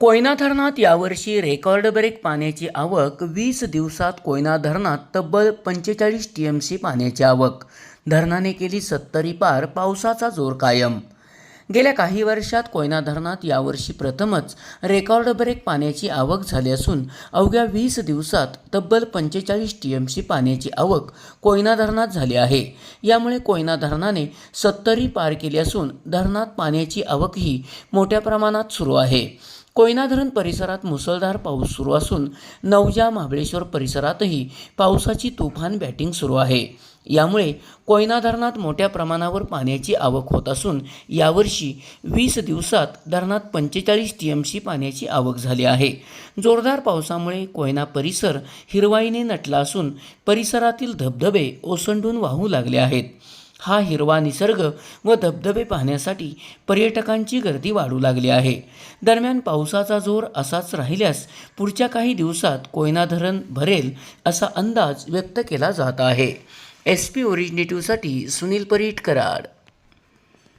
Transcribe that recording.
कोयना धरणात यावर्षी record break पाण्याची आवक वीस दिवसात कोयना धरणात तब्बल पंचेचाळीस टी एम सी पाण्याची आवक. धरणाने केली सत्तरी पार पावसाचा जोर कायम. गेल्या काही वर्षात कोयना धरणात यावर्षी प्रथमच रेकॉर्ड ब्रेक पाण्याची आवक झाली असून अवघ्या वीस दिवसात तब्बल पंचेचाळीस टी एम सी पाण्याची आवक कोयना धरणात झाली आहे. यामुळे कोयना धरणाने सत्तरी पार केली असून धरणात पाण्याची आवकही मोठ्या प्रमाणात सुरू आहे. कोयना धरण परिसरात मुसळधार पाऊस सुरू असून नवजा महाबळेश्वर परिसरातही पावसाची तुफान बॅटिंग सुरू आहे. यामुळे कोयना धरणात मोठ्या प्रमाणावर पाण्याची आवक होत असून यावर्षी वीस दिवसात धरणात पंचेचाळीस टी एम सी पाण्याची आवक झाली आहे. जोरदार पावसामुळे कोयना परिसर हिरवाईने नटला असून परिसरातील धबधबे ओसंडून वाहू लागले आहेत. हा हिरवा निसर्ग व धबधबे पाहण्यासाठी पर्यटकांची गर्दी वाढू लागली आहे. दरम्यान पावसाचा जोर असाच राहिल्यास पुढच्या काही दिवसात कोयना धरण भरेल असा अंदाज व्यक्त केला जात आहे. एस पी ओरिजिनेटिव्हसाठी सुनील परीट कराड.